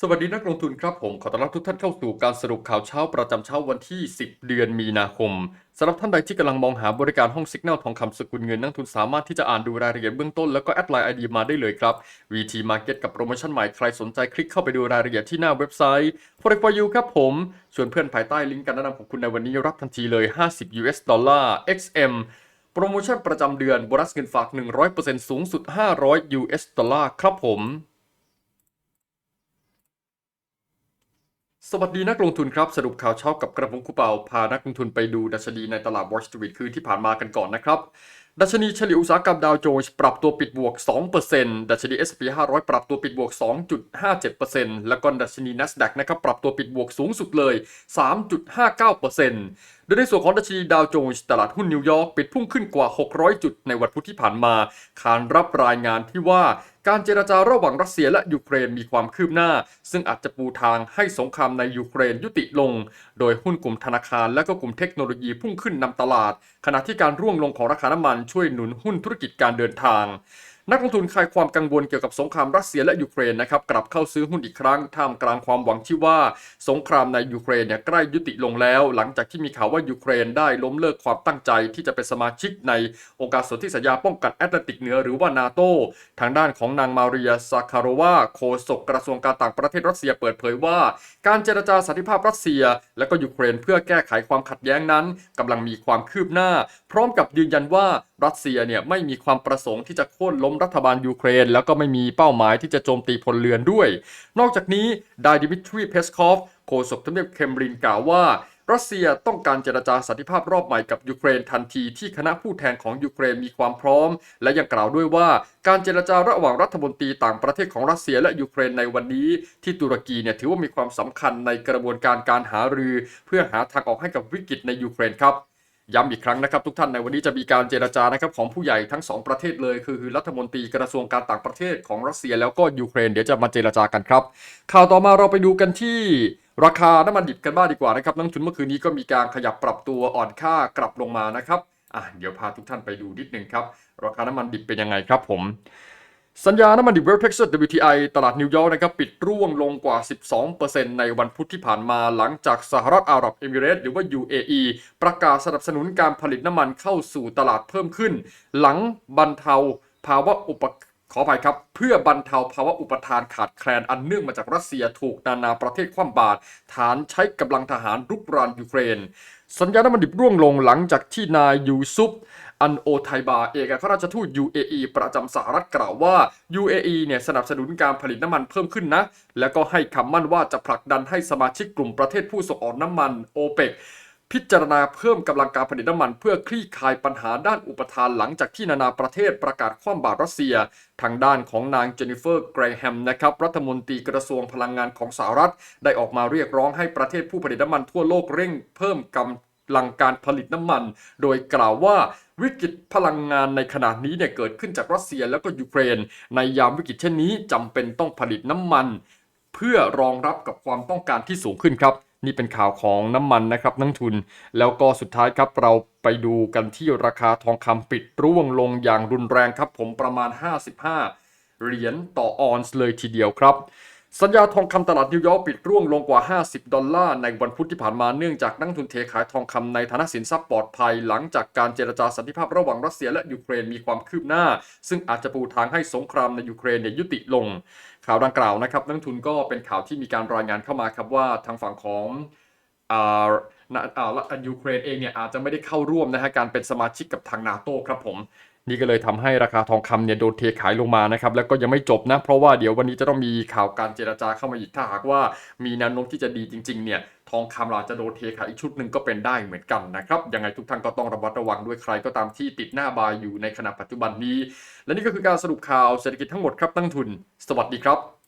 สวัสดีนักลงทุนครับผมขอต้อนรับทุกท่านเข้าสู่การสรุปข่าวเช้าประจำเช้าวันที่ 10 เดือนมีนาคมสำหรับท่านใดที่กำลังมองหาบริการห้องสิกแนลทองคำสกุลเงินนักทุนสามารถที่จะอ่านดูรายละเอียดเบื้องต้นแล้วก็แอดไลน์ไอดีมาได้เลยครับ VT Market กับโปรโมชั่นใหม่ใครสนใจคลิกเข้าไปดูรายละเอียดที่หน้าเว็บไซต์ Forex for you ครับผมส่วนเพื่อนภายใต้ลิงก์การแนะนำของคุณในวันนี้รับทันทีเลย 50 US ดอลลาร์ XM โปรโมชั่นประจำเดือนโบนัสเงินฝาก 100%สูงสุด 500 US ดอลลาร์ครับผม สวัสดีนักลงทุนครับ สรุปข่าวเช้ากับกระผมคุเปาพานักลงทุนไปดูดัชนีในตลาด Wall Street คืนที่ผ่านมากันก่อนนะครับ ดัชนีเฉลี่ยอุตสาหกรรมดาวโจนส์ปรับตัวปิดบวก 2%ดัชนี S&P 500 ปรับตัวปิดบวก 2.57%แล้วก็ดัชนี NASDAQ นะครับปรับตัวปิดบวกสูงสุดเลย 3.59%โดยในส่วนของดัชนีดาวโจนส์ตลาดหุ้นนิวยอร์กปิดพุ่งขึ้นกว่า 600 จุดในวันพุธที่ผ่านมาขานรับรายงานที่ว่า การเจรจาระหว่างรัสเซียและยูเครนมีความคืบหน้า ซึ่งอาจจะปูทางให้สงครามในยูเครนยุติลง โดยหุ้นกลุ่มธนาคารและก็กลุ่มเทคโนโลยีพุ่งขึ้นนำตลาด ขณะที่การร่วงลงของราคาน้ำมันช่วยหนุนหุ้นธุรกิจการเดินทาง นักลงทุนคลายความกังวลเกี่ยวกับสงครามรัสเซียและยูเครนนะครับกลับเข้าซื้อหุ้นอีกครั้งท่ามกลางความหวังที่ว่าสงครามในยูเครนเนี่ยใกล้ยุติลงแล้ว หลังจากที่มีข่าวว่ายูเครนได้ล้มเลิกความตั้งใจที่จะเป็นสมาชิกในองค์การสนธิสัญญาป้องกันแอตแลนติกเหนือหรือว่านาโตทางด้านของนางมาเรียซาคารวาโฆษกกระทรวงการต่างประเทศรัสเซียเปิดเผยว่า การเจรจาสันติภาพรัสเซีย และก็ยูเครนเพื่อแก้ไขความขัดแย้งนั้นกำลังมีความคืบหน้า พร้อมกับยืนยันว่ารัสเซียเนี่ยไม่มีความประสงค์ที่จะโค่นล้มรัฐบาลยูเครน แล้วก็ไม่มีเป้าหมายที่จะโจมตีพลเรือนด้วย นอกจากนี้ไดดิมิทรีเพสคอฟโฆษกทำเนียบเคมรินกล่าวว่ารัสเซียต้องการเจรจาสันติภาพรอบใหม่กับยูเครนทันทีที่คณะผู้แทนของยูเครนมีความพร้อม และยังกล่าวด้วยว่าการเจรจาระหว่างรัฐมนตรีต่างประเทศของรัสเซียและยูเครนในวันนี้ ที่ตุรกีเนี่ยถือว่ามีความสำคัญในกระบวนการการหารือ เพื่อหาทางออกให้กับวิกฤตในยูเครนครับ ย้ำอีกครั้งนะครับทุกท่านในวันนี้จะมีการเจรจานะครับของผู้ใหญ่ทั้งสองประเทศเลย คือรัฐมนตรีกระทรวงการต่างประเทศของรัสเซียแล้วก็ยูเครนเดี๋ยวจะมาเจรจากันครับ ข่าวต่อมาเราไปดูกันที่ราคาน้ำมันดิบกันบ้างดีกว่านะครับนักลงทุนเมื่อคืนนี้ก็มีการขยับปรับตัวอ่อนค่ากลับลงมานะครับอะเดี๋ยวพาทุกท่านไปดูนิดนึงครับราคาน้ำมันดิบเป็นยังไงครับผม สัญญาน้ำมันดิบเวลเท็กซัส WTI ตลาดนิวยอร์กนะครับปิดร่วงลงกว่า 12%ในวันพุธที่ผ่านมาหลังจากสหรัฐอาหรับเอมิเรตส์หรือว่า UAE ประกาศสนับสนุนการผลิตน้ำมันเข้าสู่ตลาดเพิ่มขึ้น หลังบรรเทาภาวะอุป ขออภัยครับ เพื่อบรรเทาภาวะอุปทานขาดแคลนอันเนื่องมาจากรัสเซียถูกนานาประเทศคว่ำบาตรฐานใช้กำลังทหารรุกรานยูเครน สัญญาน้ำมันดิบร่วงลงหลังจากที่นายยูซุปอันโอไทบาเอกอัครราชทูต UAE ประจำสหรัฐกล่าวว่า UAE เนี่ยสนับสนุนการผลิตน้ำมันเพิ่มขึ้นนะ แล้วก็ให้คำมั่นว่าจะผลักดันให้สมาชิกกลุ่มประเทศผู้ส่งออกน้ำมันโอเปก พิจารณาเพิ่มกำลังการผลิตน้ำมัน เพื่อคลี่คลายปัญหาด้านอุปทานหลังจากที่นานาประเทศประกาศคว่ำบาตรรัสเซีย ทางด้านของนางเจนิเฟอร์เกรแฮมนะครับรัฐมนตรีกระทรวงพลังงานของสหรัฐ ได้ออกมาเรียกร้องให้ประเทศผู้ผลิตน้ำมันทั่วโลกเร่งเพิ่มกำลังการผลิตน้ำมัน โดยกล่าวว่าวิกฤตพลังงานในขณะนี้เนี่ยเกิดขึ้นจากรัสเซียแล้วก็ยูเครน ในยามวิกฤตเช่นนี้จำเป็นต้องผลิตน้ำมัน เพื่อรองรับกับความต้องการที่สูงขึ้นครับ นี่เป็นข่าวของน้ำมันนะครับนักทุน แล้วก็สุดท้ายครับเราไปดูกันที่ราคาทองคำปิดร่วงลงอย่างรุนแรงครับผมประมาณ 55 เหรียญต่อออนซ์เลยทีเดียวครับ สัญญาทองคำตลาดนิวยอร์กปิดร่วงลงกว่า 50 ดอลลาร์ในวันพุธที่ผ่านมาเนื่องจากนักทุนเทขายทองคำในฐานะสินทรัพย์ปลอดภัย หลังจากการเจรจาสันติภาพระหว่างรัสเซียและยูเครนมีความคืบหน้า ซึ่งอาจจะปูทางให้สงครามในยูเครนเนี่ยยุติลง ข่าวดังกล่าวนะครับ นักทุนก็เป็นข่าวที่มีการรายงานเข้ามาครับว่าทางฝั่งของอ่านะอ่ายูเครนเองเนี่ยอาจจะไม่ได้เข้าร่วมนะฮะการเป็นสมาชิกกับทางนาโต้ครับผม นี่ก็เลยทำให้ราคาทองคำเนี่ยโดนเทขายลงมานะครับแล้วก็ยังไม่จบนะเพราะว่าเดี๋ยววันนี้จะต้องมีข่าวการเจรจาเข้ามาอีกถ้าหากว่ามีแนวโน้มที่จะดีจริงๆเนี่ยทองคำเราจจะโดนเทขายอีกชุดหนึ่งก็เป็นได้เหมือนกันนะครับยังไงทุกท่านก็ต้องระมัดระวังด้วยใครก็ตามที่ติดหน้าบายอยู่ในขณะปัจจุบันนี้ และนี่ก็คือการสรุปข่าวเศรษฐกิจทั้งหมดครับตั้งทุน สวัสดีครับ